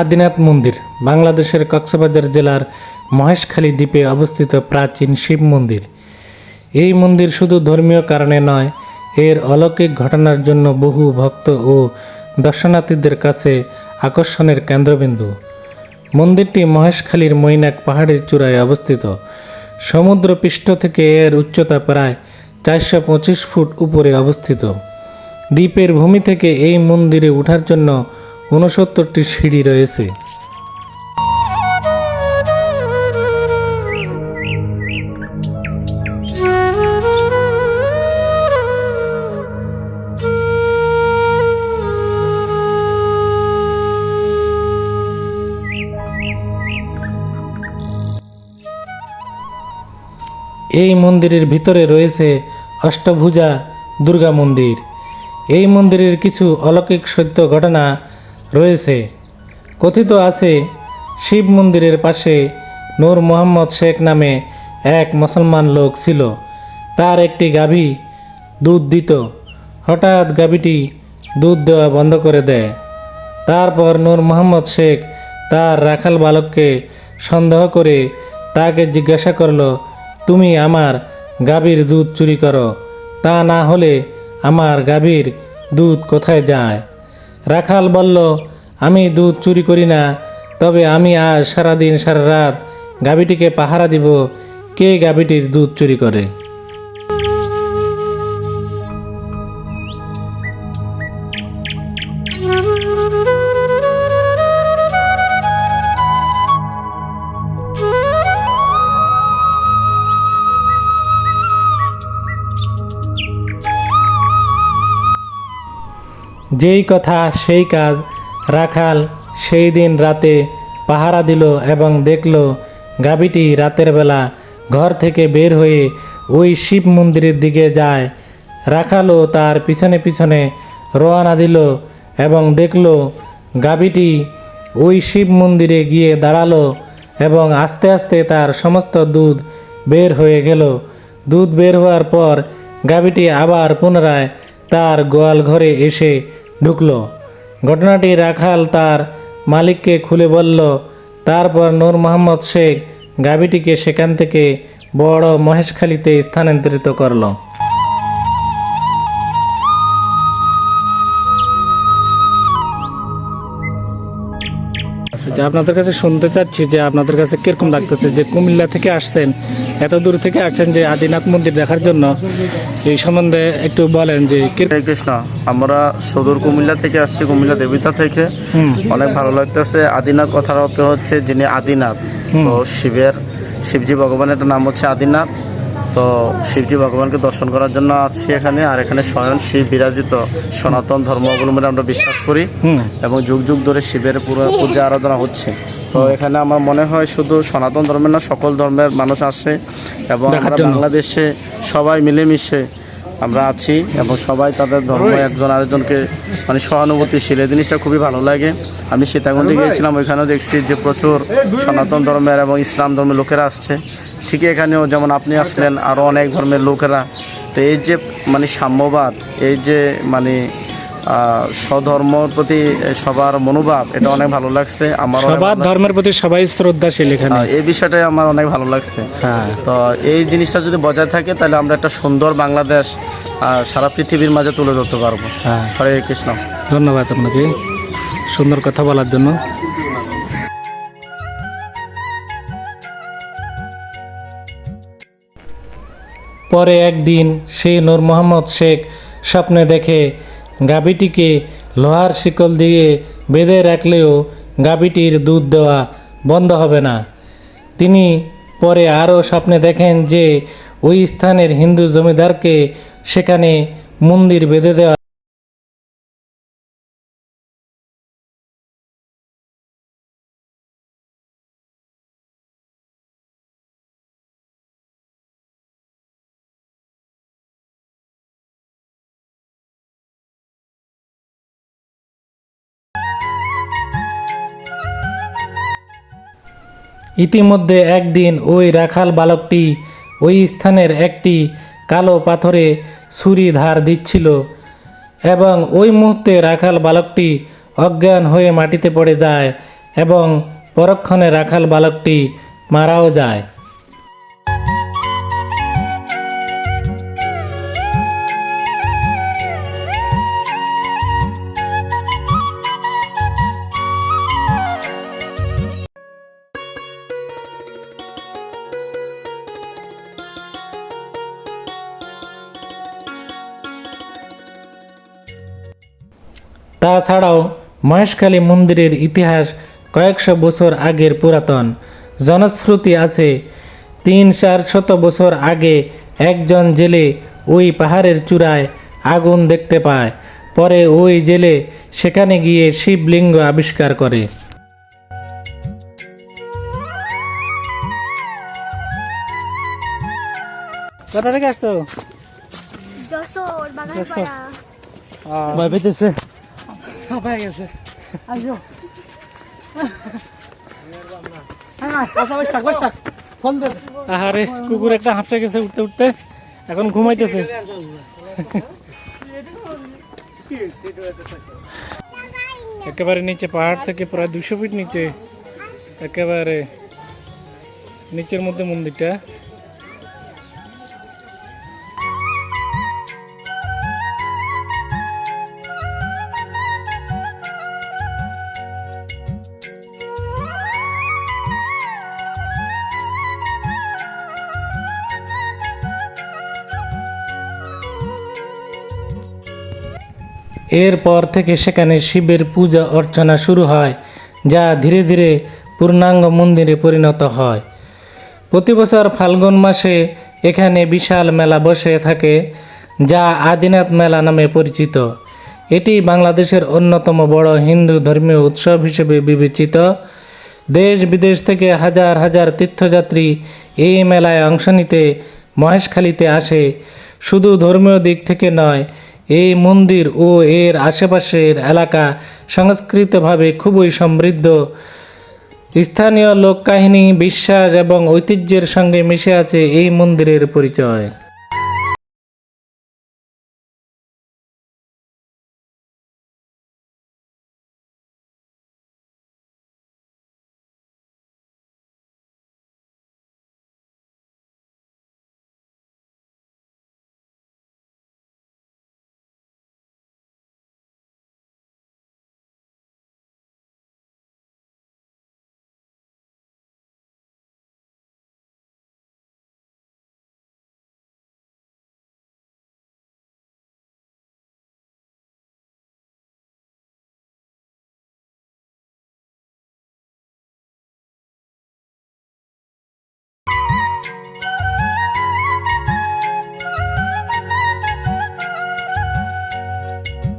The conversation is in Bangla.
আদিনাথ মন্দির, বাংলাদেশের কক্সবাজার জেলার মহেশখালী দ্বীপে অবস্থিত প্রাচীন শিব মন্দির। এই মন্দির শুধু ধর্মীয় কারণে নয়, এর অলৌকিক ঘটনার জন্য বহু ভক্ত ও দর্শনার্থীদের কাছে আকর্ষণের কেন্দ্রবিন্দু। মন্দিরটি মহেশখালীর মৈনাক পাহাড়ের চূড়ায় অবস্থিত। সমুদ্র পৃষ্ঠ থেকে এর উচ্চতা প্রায় চারশো পঁচিশ ফুট উপরে অবস্থিত। দ্বীপের ভূমি থেকে এই মন্দিরে ওঠার জন্য ঊনসত্তরটি সিঁড়ি রয়েছে। এই মন্দিরের ভিতরে রয়েছে অষ্টভুজা দুর্গা মন্দির। এই মন্দিরের কিছু অলৌকিক সত্য ঘটনা রয়েছে। কথিত আছে, শিব মন্দিরের পাশে নূর মোহাম্মদ শেখ নামে এক মুসলমান লোক ছিল। তার একটি গাভী দুধ দিত। হঠাৎ গাভীটি দুধ দেওয়া বন্ধ করে দেয়। তারপর নূর মোহাম্মদ শেখ তার রাখাল বালককে সন্দেহ করে তাকে জিজ্ঞাসা করল, তুমি আমার গাভীর দুধ চুরি করো। তা না হলে আমার গাভীর দুধ কোথায় যায়? রাখাল বলল, আমি দুধ চুরি করি না, তবে আমি আজ সারাদিন সারা রাত গাভীটিকে পাহারা দিব। কে গাভীটির দুধ চুরি করে? যেই কথা সেই কাজ, রাখাল সেই দিন রাতে পাহারা দিল এবং দেখল গাভীটি রাতের বেলা ঘর থেকে বের হয়ে ওই শিব মন্দিরের দিকে যায়। রাখালও তার পিছনে পিছনে রওনা দিল এবং দেখল গাভীটি ওই শিব মন্দিরে গিয়ে দাঁড়াল এবং আস্তে আস্তে তার সমস্ত দুধ বের হয়ে গেল। দুধ বের হওয়ার পর গাভীটি আবার পুনরায় তার গোয়াল ঘরে এসে ঢুকলো। ঘটনাটি রাখাল তার মালিককে খুলে বলল, তারপর নূর মোহাম্মদ শেখ গাভীটিকে সেখান থেকে বড় মহেশখালীতে স্থানান্তরিত করল। যে আপনাদের কাছে শুনতে চাচ্ছি যে আপনাদের কাছে কীরকম লাগতেছে যে কুমিল্লা থেকে আসছেন এত দূর থেকে আসছেন যে আদিনাথ মন্দির দেখার জন্য এই সম্বন্ধে একটু বলেন যে কৃষ্ণ আমরা সদর কুমিল্লা থেকে আসছি কুমিল্লা দেবিতা থেকে। অনেক ভালো লাগতেছে। আদিনাথ কথার অর্থ হচ্ছে যিনি আদিনাথ। তো শিবের শিবজি ভগবানের নাম হচ্ছে আদিনাথ। তো শিবজি ভগবানকে দর্শন করার জন্য আসছি এখানে। আর এখানে স্বয়ং শিব বিরাজিত সনাতন ধর্ম অবলম্বনে আমরা বিশ্বাস করি। এবং যুগ যুগ ধরে শিবের পুরো পূজা আরাধনা হচ্ছে। তো এখানে আমার মনে হয় শুধু সনাতন ধর্মের না সকল ধর্মের মানুষ আসে এবং বাংলাদেশে সবাই মিলেমিশে আমরা আছি এবং সবাই তাদের ধর্ম একজন আরেকজনকে মানে সহানুভূতিশীল এই জিনিসটা খুবই ভালো লাগে। আমি সীতাকুণ্ডে গিয়েছিলাম ওইখানেও দেখছি যে প্রচুর সনাতন ধর্মের এবং ইসলাম ধর্মের লোকেরা আসছে। ঠিক এখানেও যেমন আপনি আসলেন আরও অনেক ধর্মের লোকেরা। তো এই যে মানে সাম্যবাদ এই যে মানে স্বধর্মর প্রতি সবার মনোভাব এটা অনেক ভালো লাগছে আমার সবার ধর্মের প্রতি সবাই শ্রদ্ধাশীল এখানে। এই বিষয়টাই আমার অনেক ভালো লাগছে। হ্যাঁ। তো এই জিনিসটা যদি বজায় থাকে তাহলে আমরা একটা সুন্দর বাংলাদেশ সারা পৃথিবীর মাঝে তুলে ধরতে পারব। হ্যাঁ। হরে কৃষ্ণ। ধন্যবাদ আপনাকে। সুন্দর কথা বলার জন্য। পরে একদিন সেই নূর মোহাম্মদ শেখ স্বপ্নে দেখে গাভীটিকে লোহার শিকল দিয়ে বেঁধে রাখলেও গাভীটির দুধ দেওয়া বন্ধ হবে না। তিনি পরে আরও স্বপ্নে দেখেন যে ওই স্থানের হিন্দু জমিদারকে সেখানে মন্দির বেঁধে দেওয়া ইতিমধ্যে একদিন ওই রাখাল বালকটি ওই স্থানের একটি কালো পাথরে ছুরি ধার দিচ্ছিল এবং ওই মুহূর্তে রাখাল বালকটি অজ্ঞান হয়ে মাটিতে পড়ে যায় এবং পরক্ষণে রাখাল বালকটি মারাও যায়। তাছাড়াও মহেশখালী মন্দিরের ইতিহাস কয়েকশো বছর আগের পুরাতন। জনশ্রুতি আছে তিন চার শত বছর আগে একজন জেলে ওই পাহাড়ের চূড়ায় আগুন দেখতে পায়। পরে ওই জেলে সেখানে গিয়ে শিবলিঙ্গ আবিষ্কার করে। কোথা থেকে আসছো? যশোর ভয় পেতেছে? হাঁপায় গেছে। আসো থাক আহারে কুকুর একটা হাঁপসে গেছে উঠতে উঠতে। এখন ঘুমাইতেছে। একেবারে নিচে পাহাড় থেকে প্রায় দুশো ফিট নিচে। একেবারে নিচের মধ্যে মন্দিরটা। এরপর থেকে সেখানে শিবের পূজা অর্চনা শুরু হয়, যা ধীরে ধীরে পূর্ণাঙ্গ মন্দিরে পরিণত হয়। প্রতি বছর ফাল্গুন মাসে এখানে বিশাল মেলা বসে থাকে, যা আদিনাথ মেলা নামে পরিচিত। এটি বাংলাদেশের অন্যতম বড় হিন্দু ধর্মীয় উৎসব হিসেবে বিবেচিত। দেশ বিদেশ থেকে হাজার হাজার তীর্থযাত্রী এই মেলায় অংশ নিতে মহেশখালীতে আসে। শুধু ধর্মীয় দিক থেকে নয় এই মন্দির ও এর আশেপাশের এলাকা সংস্কৃতভাবে খুবই সমৃদ্ধ। স্থানীয় লোককাহিনী, বিশ্বাস এবং ঐতিহ্যের সঙ্গে মিশে আছে এই মন্দিরের পরিচয়।